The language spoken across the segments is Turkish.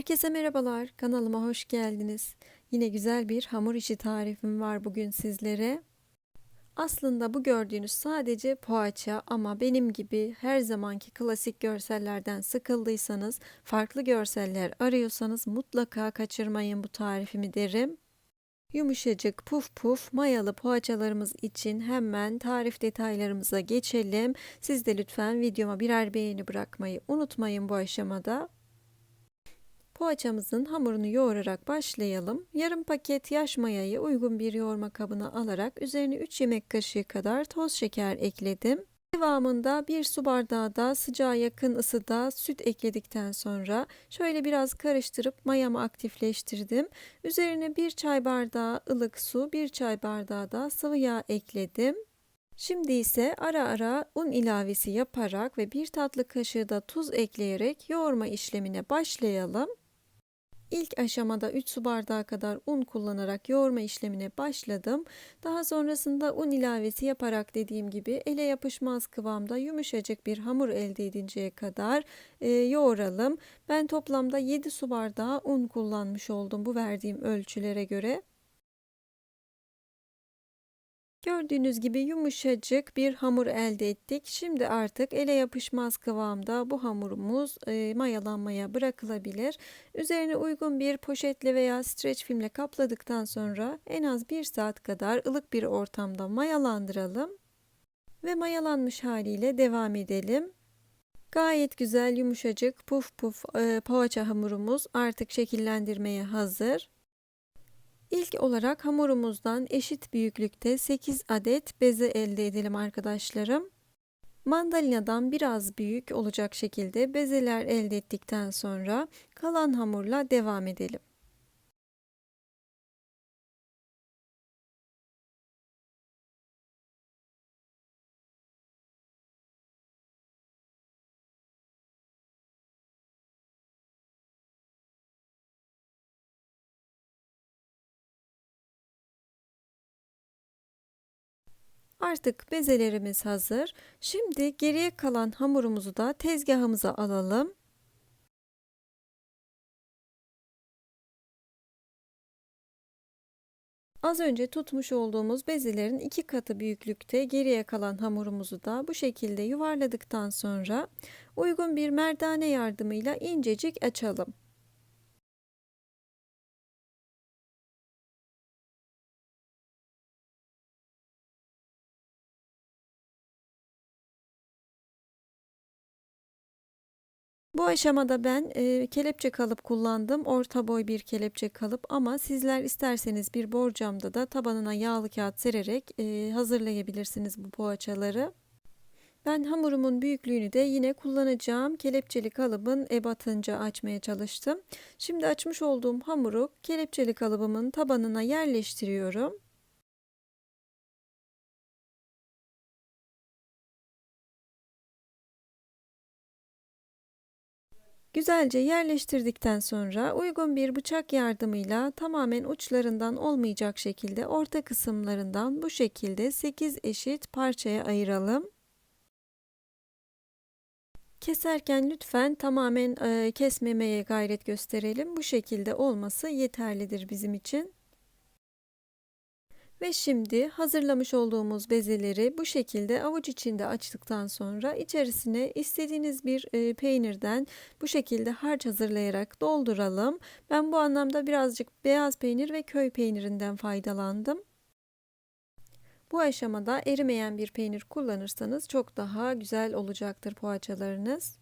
Herkese merhabalar. Kanalıma hoş geldiniz. Yine güzel bir hamur işi tarifim var bugün sizlere. Aslında bu gördüğünüz sadece poğaça ama benim gibi her zamanki klasik görsellerden sıkıldıysanız, farklı görseller arıyorsanız mutlaka kaçırmayın bu tarifimi derim. Yumuşacık puf puf mayalı poğaçalarımız için hemen tarif detaylarımıza geçelim. Siz de lütfen videoma birer beğeni bırakmayı unutmayın bu aşamada. Poğaçamızın hamurunu yoğurarak başlayalım. Yarım paket yaş mayayı uygun bir yoğurma kabına alarak üzerine 3 yemek kaşığı kadar toz şeker ekledim. Devamında bir su bardağı da sıcağa yakın ısıda süt ekledikten sonra şöyle biraz karıştırıp mayamı aktifleştirdim. Üzerine bir çay bardağı ılık su, bir çay bardağı da sıvı yağ ekledim. Şimdi ise ara ara un ilavesi yaparak ve bir tatlı kaşığı da tuz ekleyerek yoğurma işlemine başlayalım. İlk aşamada 3 su bardağı kadar un kullanarak yoğurma işlemine başladım. Daha sonrasında un ilavesi yaparak dediğim gibi ele yapışmaz kıvamda yumuşacık bir hamur elde edinceye kadar e, yoğuralım. Ben toplamda 7 su bardağı un kullanmış oldum bu verdiğim ölçülere göre. Gördüğünüz gibi yumuşacık bir hamur elde ettik. Şimdi artık ele yapışmaz kıvamda bu hamurumuz e, mayalanmaya bırakılabilir. Üzerine uygun bir poşetle veya streç filmle kapladıktan sonra en az bir saat kadar ılık bir ortamda mayalandıralım. Ve mayalanmış haliyle devam edelim. Gayet güzel yumuşacık puf puf e, poğaça hamurumuz artık şekillendirmeye hazır. İlk olarak hamurumuzdan eşit büyüklükte 8 adet beze elde edelim arkadaşlarım. Mandalinadan biraz büyük olacak şekilde bezeler elde ettikten sonra kalan hamurla devam edelim. Artık bezelerimiz hazır. Şimdi geriye kalan hamurumuzu da tezgahımıza alalım. Az önce tutmuş olduğumuz bezelerin iki katı büyüklükte geriye kalan hamurumuzu da bu şekilde yuvarladıktan sonra uygun bir merdane yardımıyla incecik açalım. Bu aşamada ben e, kelepçe kalıp kullandım. Orta boy bir kelepçe kalıp ama sizler isterseniz bir borcamda da tabanına yağlı kağıt sererek e, hazırlayabilirsiniz bu poğaçaları. Ben hamurumun büyüklüğünü de yine kullanacağım kelepçeli kalıbın ebatınca açmaya çalıştım. Şimdi açmış olduğum hamuru kelepçeli kalıbımın tabanına yerleştiriyorum. Güzelce yerleştirdikten sonra uygun bir bıçak yardımıyla tamamen uçlarından olmayacak şekilde orta kısımlarından bu şekilde 8 eşit parçaya ayıralım. Keserken lütfen tamamen kesmemeye gayret gösterelim. Bu şekilde olması yeterlidir bizim için. Ve şimdi hazırlamış olduğumuz bezeleri bu şekilde avuç içinde açtıktan sonra içerisine istediğiniz bir e, peynirden bu şekilde harç hazırlayarak dolduralım. Ben bu anlamda birazcık beyaz peynir ve köy peynirinden faydalandım. Bu aşamada erimeyen bir peynir kullanırsanız çok daha güzel olacaktır poğaçalarınız.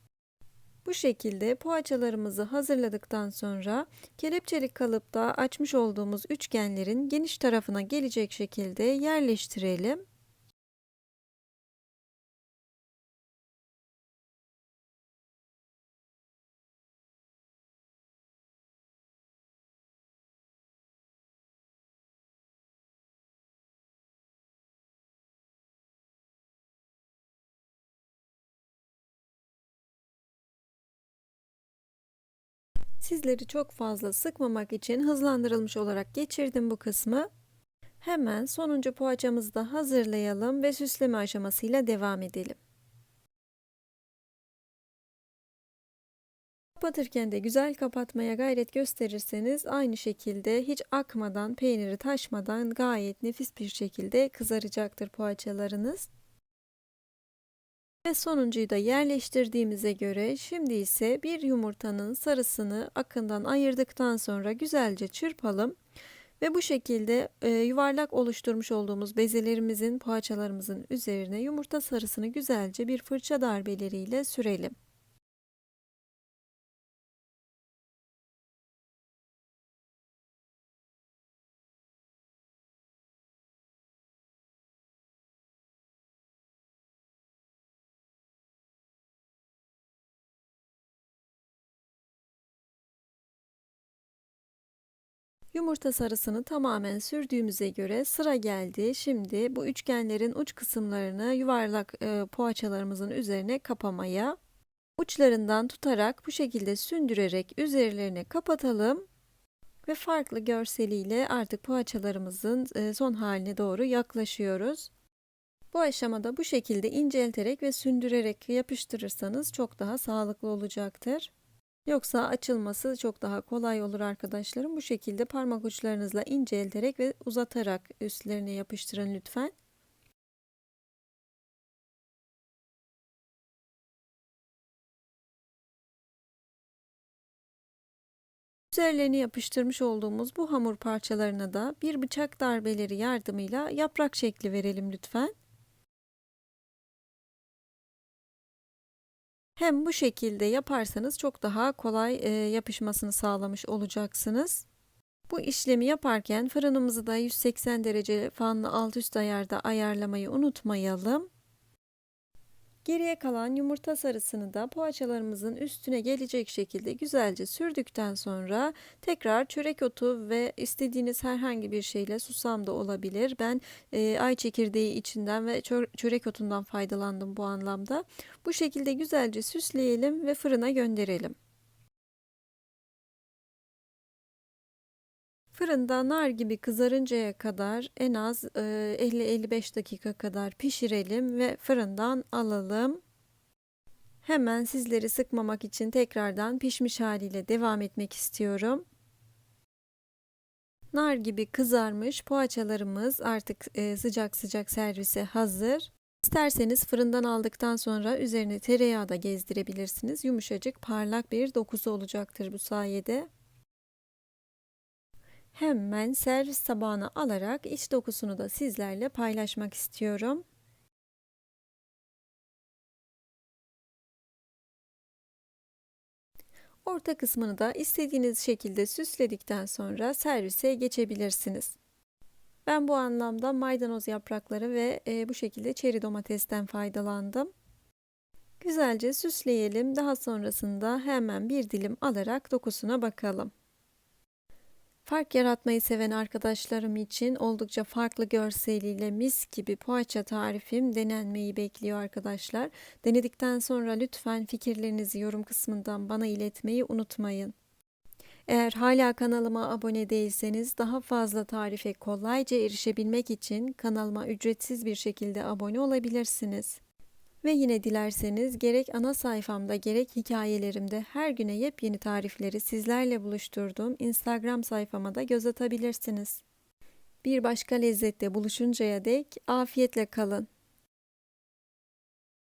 Bu şekilde poğaçalarımızı hazırladıktan sonra kelepçeli kalıpta açmış olduğumuz üçgenlerin geniş tarafına gelecek şekilde yerleştirelim. Sizleri çok fazla sıkmamak için hızlandırılmış olarak geçirdim bu kısmı. Hemen sonuncu poğaçamızı da hazırlayalım ve süsleme aşamasıyla devam edelim. Kapatırken de güzel kapatmaya gayret gösterirseniz aynı şekilde hiç akmadan, peyniri taşmadan gayet nefis bir şekilde kızaracaktır poğaçalarınız. Ve sonuncuyu da yerleştirdiğimize göre şimdi ise bir yumurtanın sarısını akından ayırdıktan sonra güzelce çırpalım. Ve bu şekilde e, yuvarlak oluşturmuş olduğumuz bezelerimizin poğaçalarımızın üzerine yumurta sarısını güzelce bir fırça darbeleriyle sürelim. Yumurta sarısını tamamen sürdüğümüze göre sıra geldi. Şimdi bu üçgenlerin uç kısımlarını yuvarlak e, poğaçalarımızın üzerine kapamaya. Uçlarından tutarak bu şekilde sündürerek üzerlerine kapatalım. Ve farklı görseliyle artık poğaçalarımızın e, son haline doğru yaklaşıyoruz. Bu aşamada bu şekilde incelterek ve sündürerek yapıştırırsanız çok daha sağlıklı olacaktır. Yoksa açılması çok daha kolay olur arkadaşlarım. Bu şekilde parmak uçlarınızla incelterek ve uzatarak üstlerine yapıştırın lütfen. Üzerlerini yapıştırmış olduğumuz bu hamur parçalarına da bir bıçak darbeleri yardımıyla yaprak şekli verelim lütfen. Hem bu şekilde yaparsanız çok daha kolay yapışmasını sağlamış olacaksınız. Bu işlemi yaparken fırınımızı da 180 derece fanlı alt üst ayarda ayarlamayı unutmayalım. Geriye kalan yumurta sarısını da poğaçalarımızın üstüne gelecek şekilde güzelce sürdükten sonra tekrar çörek otu ve istediğiniz herhangi bir şeyle susam da olabilir. Ben e, ay çekirdeği içinden ve çörek otundan faydalandım bu anlamda. Bu şekilde güzelce süsleyelim ve fırına gönderelim. Fırında nar gibi kızarıncaya kadar en az 50-55 dakika kadar pişirelim ve fırından alalım. Hemen sizleri sıkmamak için tekrardan pişmiş haliyle devam etmek istiyorum. Nar gibi kızarmış poğaçalarımız artık sıcak sıcak servise hazır. İsterseniz fırından aldıktan sonra üzerine tereyağı da gezdirebilirsiniz. Yumuşacık parlak bir dokusu olacaktır bu sayede. Hemen servis tabağına alarak iç dokusunu da sizlerle paylaşmak istiyorum. Orta kısmını da istediğiniz şekilde süsledikten sonra servise geçebilirsiniz. Ben bu anlamda maydanoz yaprakları ve e, bu şekilde çeri domatesten faydalandım. Güzelce süsleyelim. Daha sonrasında hemen bir dilim alarak dokusuna bakalım. Fark yaratmayı seven arkadaşlarım için oldukça farklı görseliyle mis gibi poğaça tarifim denenmeyi bekliyor arkadaşlar. Denedikten sonra lütfen fikirlerinizi yorum kısmından bana iletmeyi unutmayın. Eğer hala kanalıma abone değilseniz daha fazla tarife kolayca erişebilmek için kanalıma ücretsiz bir şekilde abone olabilirsiniz. Ve yine dilerseniz gerek ana sayfamda gerek hikayelerimde her güne yepyeni tarifleri sizlerle buluşturduğum Instagram sayfama da göz atabilirsiniz. Bir başka lezzette buluşuncaya dek afiyetle kalın.